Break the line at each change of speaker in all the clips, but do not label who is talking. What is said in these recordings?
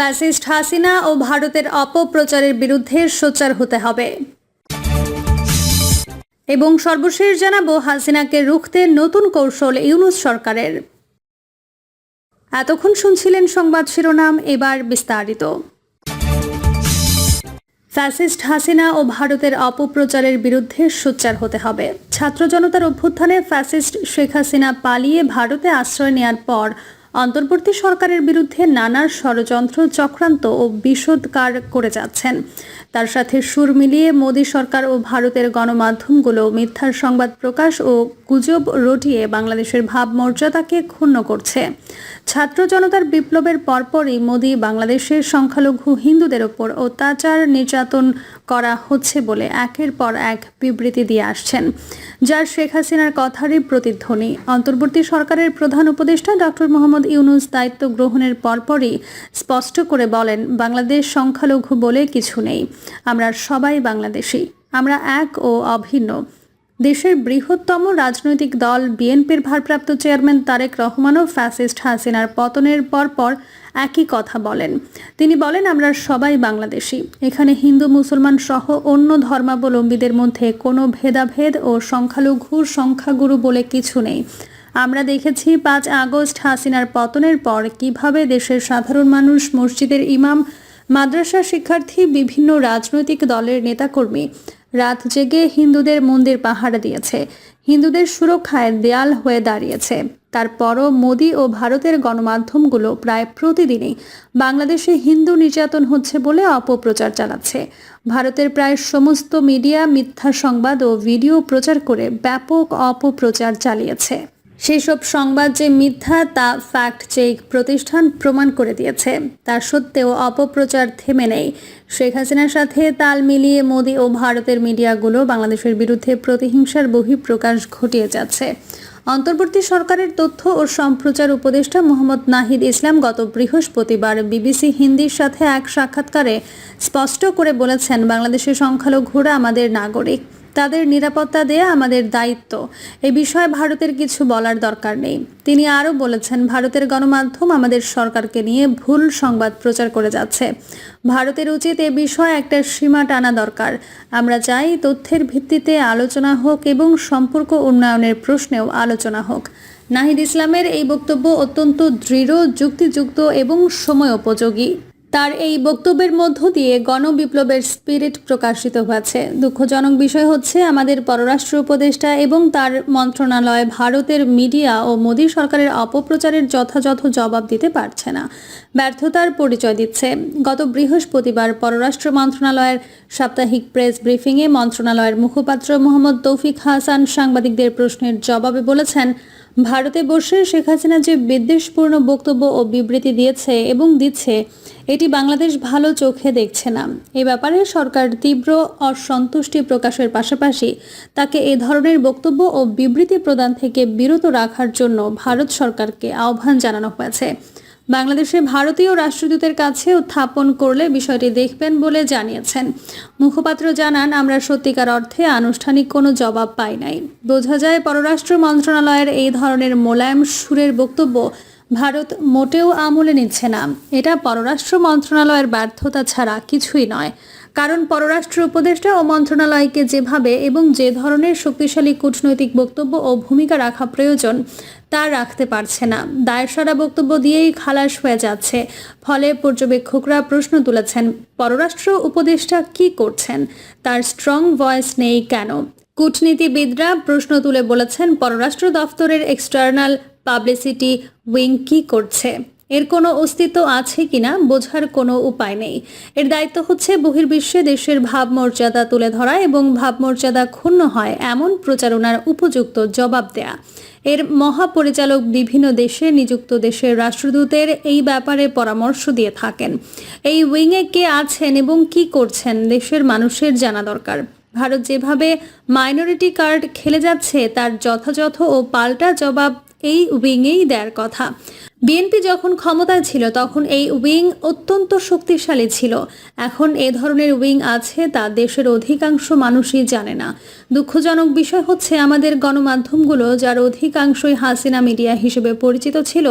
Fascist Hasina ও ভারতের অপপ্রচারের বিরুদ্ধে সোচ্চার হতে হবে। এবং সর্বশেষ জানাব হাসিনাকে রুখতে নতুন কৌশল ইউনুস সরকারের। এতক্ষণ শুনছিলেন সংবাদ শিরোনাম, এবার বিস্তারিত। ফ্যাসিস্ট হাসিনা ও ভারতের অপপ্রচারের বিরুদ্ধে সোচ্চার হতে হবে। ছাত্র জনতার অভ্যুত্থানে ফ্যাসিস্ট শেখ হাসিনা পালিয়ে ভারতে আশ্রয় নেয়ার পর অন্তর্বর্তী সরকারের বিরুদ্ধে নানা ষড়যন্ত্র, চক্রান্ত ও বিষোদকার করে যাচ্ছেন। তার সাথে সুর মিলিয়ে মোদী সরকার ও ভারতের গণমাধ্যমগুলো মিথ্যার সংবাদ প্রকাশ ও গুজব রটিয়ে বাংলাদেশের ভাবমর্যাদাকে ক্ষুণ্ণ করছে। ছাত্র জনতার বিপ্লবের পরপরই মোদী বাংলাদেশের সংখ্যালঘু হিন্দুদের ওপর অত্যাচার নির্যাতন করা হচ্ছে বলে একের পর এক বিবৃতি দিয়ে আসছেন। যার শেখ হাসিনার কথারই প্রতিধ্বনি। অন্তর্বর্তী সরকারের প্রধান উপদেষ্টা ডক্টর মোহাম্মদ ইউনুস দায়িত্ব গ্রহণের পরপরই স্পষ্ট করে বলেন, বাংলাদেশ সংখ্যালঘু বলে কিছু নেই। আমরা সবাই বাংলাদেশি। আমরা এক ও অভিন্ন। দেশের বৃহত্তম রাজনৈতিক দল বিএনপির ভারপ্রাপ্ত চেয়ারম্যান তারেক রহমানও ফ্যাসিস্ট হাসিনার পতনের পর পর একই কথা বলেন। তিনি বলেন, আমরা সবাই বাংলাদেশি। এখানে হিন্দু, মুসলমান সহ অন্য ধর্মাবলম্বীদের মধ্যে কোনো ভেদাভেদ ও সংখ্যালঘু, সংখ্যাগুরু বলে কিছু নেই। আমরা দেখেছি পাঁচ আগস্ট হাসিনার পতনের পর কীভাবে দেশের সাধারণ মানুষ, মসজিদের ইমাম মাদ্রাসা শিক্ষার্থী, বিভিন্ন রাজনৈতিক দলের নেতাকর্মী রাত জেগে হিন্দুদের মন্দির পাহারা দিয়েছে। হিন্দুদের সুরক্ষায় দেয়াল হয়ে দাঁড়িয়েছে। তারপরও মোদি ও ভারতের গণমাধ্যমগুলো প্রায় প্রতিদিনই বাংলাদেশে হিন্দু নির্যাতন হচ্ছে বলে অপপ্রচার চালাচ্ছে। ভারতের প্রায় সমস্ত মিডিয়া, মিথ্যা সংবাদ ও ভিডিও প্রচার করে ব্যাপক অপপ্রচার চালিয়েছে। সেসব সংবাদ যে মিথ্যা তা ফ্যাক্ট চেক প্রতিষ্ঠান প্রমাণ করে দিয়েছে। তা সত্ত্বেও অপপ্রচার থেমে নেই। শেখ হাসিনার সাথে তাল মিলিয়ে মোদী ও ভারতের মিডিয়াগুলো বাংলাদেশের বিরুদ্ধে প্রতিহিংসার বহিঃপ্রকাশ ঘটিয়ে যাচ্ছে। অন্তর্বর্তী সরকারের তথ্য ও সম্প্রচার উপদেষ্টা মোহাম্মদ নাহিদ ইসলাম গত বৃহস্পতিবার বিবিসি হিন্দির সাথে এক সাক্ষাৎকারে স্পষ্ট করে বলেছেন, বাংলাদেশের সংখ্যালঘুরা আমাদের নাগরিক। তাদের নিরাপত্তা দেয়া আমাদের দায়িত্ব। এ বিষয়ে ভারতের কিছু বলার দরকার নেই। তিনি আরও বলেছেন, ভারতের গণমাধ্যম আমাদের সরকারকে নিয়ে ভুল সংবাদ প্রচার করে যাচ্ছে। ভারতের উচিত এ বিষয়ে একটা সীমা টানা দরকার। আমরা চাই তথ্যের ভিত্তিতে আলোচনা হোক এবং সম্পর্ক উন্নয়নের প্রশ্নেও আলোচনা হোক। নাহিদ ইসলামের এই বক্তব্য অত্যন্ত দৃঢ়, যুক্তিযুক্ত এবং সময় উপযোগী তার এই বক্তব্যের মধ্য দিয়ে গণবিপ্লবের স্পিরিট প্রকাশিত হয়েছে। দুঃখজনক বিষয় হচ্ছে, আমাদের পররাষ্ট্র উপদেষ্টা এবং তার মন্ত্রণালয় ভারতের মিডিয়া ও মোদী সরকারের অপপ্রচারের যথাযথ জবাব দিতে পারছে না। ব্যর্থতার পরিচয় দিচ্ছে। গত বৃহস্পতিবার পররাষ্ট্র মন্ত্রণালয়ের সাপ্তাহিক প্রেস ব্রিফিংয়ে মন্ত্রণালয়ের মুখপাত্র মোহাম্মদ তৌফিক হাসান সাংবাদিকদের প্রশ্নের জবাবে বলেছেন ভারতে বসে শেখ হাসিনা যে বিদ্বেষপূর্ণ বক্তব্য ও বিবৃতি দিয়েছে এবং দিচ্ছে, এটি বাংলাদেশ ভালো চোখে দেখছে না। এ ব্যাপারে সরকার তীব্র অসন্তুষ্টি প্রকাশের পাশাপাশি তাকে এ ধরনের বক্তব্য ও বিবৃতি প্রদান থেকে বিরত রাখার জন্য ভারত সরকারকে আহ্বান জানানো হয়েছে। বাংলাদেশে ভারতীয় রাষ্ট্রদূতের কাছে উত্থাপন করলে বিষয়টি দেখবেন বলে জানিয়েছেন। মুখপাত্র জানান, আমরা সত্যিকার অর্থে আনুষ্ঠানিক কোনো জবাব পাই নাই। বোঝা যায় পররাষ্ট্র মন্ত্রণালয়ের এই ধরনের মোলায়েম সুরের বক্তব্য ভারত মোটেও আমলে নিচ্ছে না। এটা পররাষ্ট্র মন্ত্রণালয়ের ব্যর্থতা ছাড়া কিছুই নয়। কারণ পররাষ্ট্র উপদেষ্টা ও মন্ত্রণালয়কে যেভাবে এবং যে ধরনের শক্তিশালী কূটনৈতিক বক্তব্য ও ভূমিকা রাখা প্রয়োজন, তা রাখতে পারছে না। দায়সারা বক্তব্য দিয়েই খালাস হয়ে যাচ্ছে। ফলে পর্যবেক্ষকরা প্রশ্ন তুলেছেন, পররাষ্ট্র উপদেষ্টা কি করছেন? তার স্ট্রং ভয়েস নেই কেন? কূটনীতিবিদরা প্রশ্ন তুলে বলেছেন, পররাষ্ট্র দফতরের এক্সটার্নাল পাবলিসিটি উইং কি করছে? এর কোনো অস্তিত্ব আছে কিনা বোঝার কোনো উপায় নেই। এর দায়িত্ব হচ্ছে বহির্বিশ্বে দেশের ভাবমর্যাদা তুলে ধরা এবং ভাবমর্যাদা ক্ষুণ্ণ হয় এমন প্রচারণার উপযুক্ত জবাব দেয়া। এর মহাপরিচালক বিভিন্ন দেশে নিযুক্ত দেশের রাষ্ট্রদূতের এই ব্যাপারে পরামর্শ দিয়ে থাকেন। এই উইংয়ে কে আছেন এবং কি করছেন দেশের মানুষের জানা দরকার। ভারত যেভাবে মাইনরিটি কার্ড খেলে যাচ্ছে, তার যথাযথ ও পাল্টা জবাব এই উইংয়েই দেওয়ার কথা। বিএনপি যখন ক্ষমতায় ছিল, তখন এই উইং অত্যন্ত শক্তিশালী ছিল। এখন এ ধরনের উইং আছে, তা দেশের অধিকাংশ মানুষই জানে না। দুঃখজনক বিষয় হচ্ছে, আমাদের গণমাধ্যমগুলো, যার অধিকাংশই হাসিনা মিডিয়া হিসেবে পরিচিত ছিল,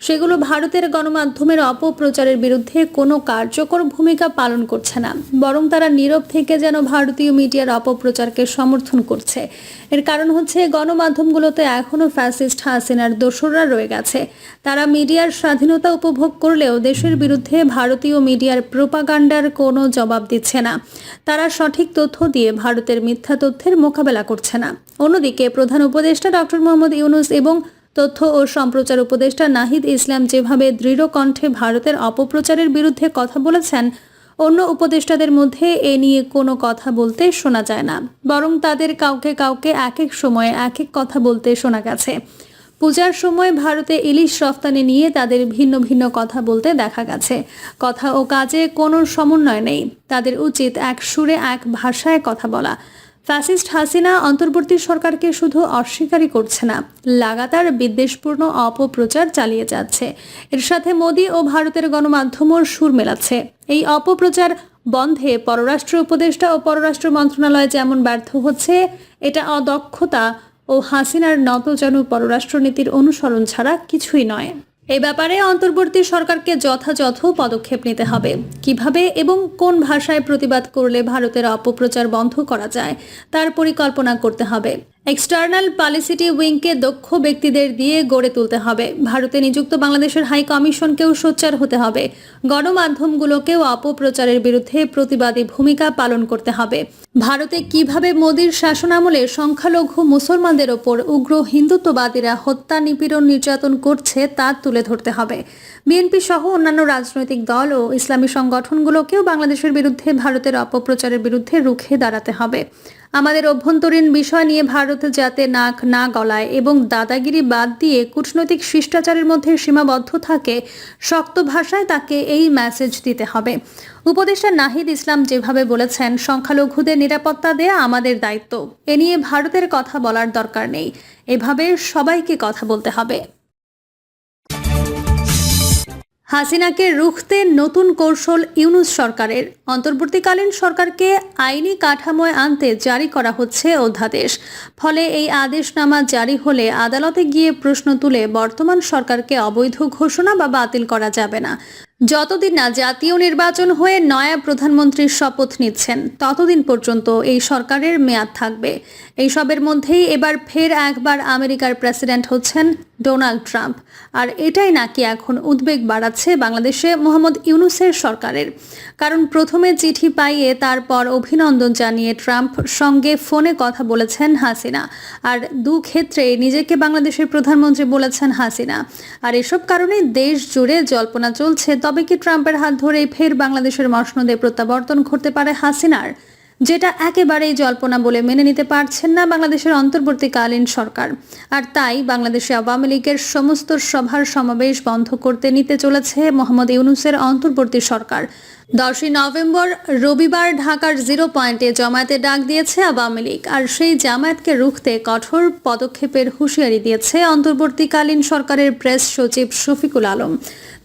সেগুলো ভারতের গণমাধ্যমের অপপ্রচারের বিরুদ্ধে কোনো কার্যকর ভূমিকা পালন করছে না। বরং তারা নীরব থেকে যেন ভারতীয় মিডিয়ার অপপ্রচারকে সমর্থন করছে। এর কারণ হচ্ছে, গণমাধ্যমগুলোতে এখনও ফ্যাসিস্ট হাসিনার দোসররা রয়ে গেছে। তারা মিডিয়ার স্বাধীনতা উপভোগ করলেও দেশের বিরুদ্ধে ভারতীয় মিডিয়ার প্রোপাগান্ডার কোনো জবাব দিচ্ছে না। তারা সঠিক তথ্য দিয়ে ভারতের মিথ্যা তথ্যের মোকাবেলা করছে না। অন্যদিকে প্রধান উপদেষ্টা ডক্টর মোহাম্মদ ইউনুস এবং তথ্য ও সম্প্রচার উপদেষ্টা নাহিদ ইসলাম যেভাবে দৃঢ় কণ্ঠে ভারতের অপপ্রচারের বিরুদ্ধে কথা বলেছেন, অন্য উপদেষ্টাদের মধ্যে এ নিয়ে কোনো কথা বলতে শোনা যায় না। বরং তাদের কাউকে কাউকে এক এক সময়ে এক এক কথা বলতে শোনা গেছে। পূজার সময় ভারতে ইলিশ রফতানি নিয়ে তাদের ভিন্ন ভিন্ন কথা বলতে দেখা গেছে। কথা ও কাজে কোনো সমন্বয় নেই। তাদের উচিত এক সুরে এক ভাষায় কথা বলা। ফ্যাসিস্ট হাসিনা অন্তর্বর্তী সরকারকে শুধু অস্বীকারই করছে না, লাগাতার বিদ্বেষপূর্ণ অপপ্রচার চালিয়ে যাচ্ছে। এর সাথে মোদী ও ভারতের গণমাধ্যমও সুর মেলাচ্ছে। এই অপপ্রচার বন্ধে পররাষ্ট্র উপদেষ্টা ও পররাষ্ট্র মন্ত্রণালয় যেমন ব্যর্থ হচ্ছে, এটা অদক্ষতা ও হাসিনার নত যেন পররাষ্ট্রনীতির অনুসরণ ছাড়া কিছুই নয়। এ ব্যাপারে অন্তর্বর্তী সরকারকে যথাযথ পদক্ষেপ নিতে হবে। কীভাবে এবং কোন ভাষায় প্রতিবাদ করলে ভারতের অপপ্রচার বন্ধ করা যায়, তার পরিকল্পনা করতে হবে। এক্সটার্নাল পলিসিটি উইংকে দক্ষ ব্যক্তিদের দিয়ে গড়ে তুলতে হবে। ভারতে নিযুক্ত বাংলাদেশের হাই কমিশনকেও সোচ্চার হতে হবে। গণমাধ্যমগুলোকেও অপপ্রচারের বিরুদ্ধে প্রতিবাদী ভূমিকা পালন করতে হবে। ভারতে কীভাবে মোদীর শাসনামলে সংখ্যালঘু মুসলমানদের ওপর উগ্র হিন্দুত্ববাদীরা হত্যা, নিপীড়ন, নির্যাতন করছে তা তুলে ধরতে হবে। বিএনপি সহ অন্যান্য রাজনৈতিক দল ও ইসলামী সংগঠনগুলোকেও বাংলাদেশের বিরুদ্ধে ভারতের অপপ্রচারের বিরুদ্ধে রুখে দাঁড়াতে হবে। আমাদের অভ্যন্তরীণ বিষয় নিয়ে ভারত যাতে নাক না গলায় এবং দাদাগিরি বাদ দিয়ে কূটনৈতিক শিষ্টাচারের মধ্যে সীমাবদ্ধ থাকে, শক্ত ভাষায় তাকে এই মেসেজ দিতে হবে। উপদেষ্টা নাহিদ ইসলাম যেভাবে বলেছেন, সংখ্যালঘুদের নিরাপত্তা দেয়া আমাদের দায়িত্ব। এ নিয়ে ভারতের কথা বলার দরকার নেই। এভাবে সবাইকে কথা বলতে হবে। হাসিনাকে রুখতে নতুন কৌশল ইউনুস সরকারের। অন্তর্বর্তীকালীন সরকারকে আইনি কাঠামোয় আনতে জারি করা হচ্ছে অধ্যাদেশ। ফলে এই আদেশনামা জারি হলে আদালতে গিয়ে প্রশ্ন তুলে বর্তমান সরকারকে অবৈধ ঘোষণা বা বাতিল করা যাবে না। যতদিন না জাতীয় নির্বাচন হয়ে নয়া প্রধানমন্ত্রীর শপথ নিচ্ছেন, ততদিন পর্যন্ত এই সরকারের মেয়াদ থাকবে। এইসবের মধ্যেই এবার ফের একবার আমেরিকার প্রেসিডেন্ট হচ্ছেন ডোনাল্ড ট্রাম্প। আর এটাই নাকি এখন উদ্বেগ বাড়াচ্ছে বাংলাদেশে মোহাম্মদ ইউনুসের সরকারের। কারণ প্রথমে চিঠি পাইয়ে তারপর অভিনন্দন জানিয়ে ট্রাম্প সঙ্গে ফোনে কথা বলেছেন হাসিনা। আর দু ক্ষেত্রে নিজেকে বাংলাদেশের প্রধানমন্ত্রী বলেছেন হাসিনা। আর এসব কারণে দেশ জুড়ে জল্পনা চলছে তবে কি ট্রাম্পের হাত ধরেই ফের বাংলাদেশের মসনদে প্রত্যাবর্তন ঘটতে পারে হাসিনার? যেটা একেবারেই জল্পনা বলে মেনে নিতে পারছেন না বাংলাদেশের অন্তর্বর্তীকালীন সরকার। আর তাই বাংলাদেশে আওয়ামী লীগের সমস্ত সভার সমাবেশ বন্ধ করতে নিতে চলেছে মোহাম্মদ ইউনুসের অন্তর্বর্তী সরকার। দশই নভেম্বর রবিবার ঢাকার জিরো পয়েন্টে জামায়াতে ডাক দিয়েছে আওয়ামী লীগ, আর সেই জামায়াতকে রুখতে কঠোর পদক্ষেপের হুঁশিয়ারি দিয়েছে অন্তর্বর্তীকালীন সরকারের প্রেস সচিব শফিকুল আলম।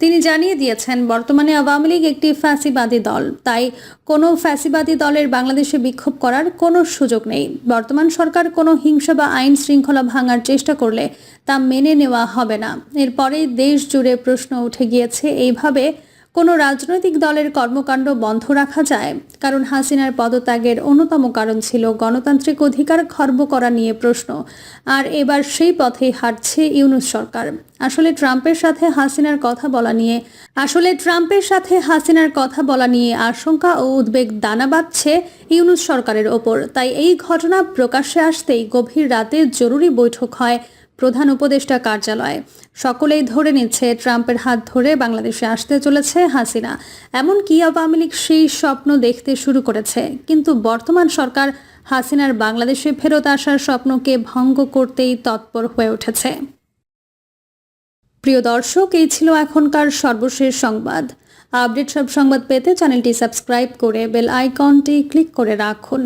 তিনি জানিয়ে দিয়েছেন, বর্তমানে আওয়ামী লীগ একটি ফ্যাসিবাদী দল। তাই কোনো ফ্যাসিবাদী দলের বাংলাদেশে বিক্ষোভ করার কোনো সুযোগ নেই। বর্তমান সরকার কোনো হিংসা বা আইন শৃঙ্খলা ভাঙার চেষ্টা করলে তা মেনে নেওয়া হবে না। এরপরেই দেশ জুড়ে প্রশ্ন উঠে গিয়েছে, এইভাবে কোনো রাজনৈতিক দলের কর্মকাণ্ড বন্ধ রাখা যায়। কারণ হাসিনার পদত্যাগের অন্যতম কারণ ছিল গণতান্ত্রিক অধিকার খর্ব করা নিয়ে প্রশ্ন। আর এবার সেই পথেই হাঁটছে ইউনুস সরকার। আসলে ট্রাম্পের সাথে হাসিনার কথা বলা নিয়ে আসলে ট্রাম্পের সাথে হাসিনার কথা বলা নিয়ে আশঙ্কা ও উদ্বেগ দানা বাঁধছে ইউনুস সরকারের ওপর। তাই এই ঘটনা প্রকাশ্যে আসতেই গভীর রাতে জরুরি বৈঠক হয় প্রধান উপদেষ্টা কার্যালয়। সকলেই ধরে নিচ্ছে ট্রাম্পের হাত ধরে বাংলাদেশে আসতে চলেছে হাসিনা। এমনকি আওয়ামী লীগ সেই স্বপ্ন দেখতে শুরু করেছে? কিন্তু বর্তমান সরকার হাসিনার বাংলাদেশে ফেরত আসার স্বপ্নকে ভঙ্গ করতেই তৎপর হয়ে উঠেছে। প্রিয় দর্শক, এই ছিল এখনকার সর্বশেষ সংবাদ। আপডেট সব সংবাদ পেতে চ্যানেলটি সাবস্ক্রাইব করে বেল আইকনটি ক্লিক করে রাখুন।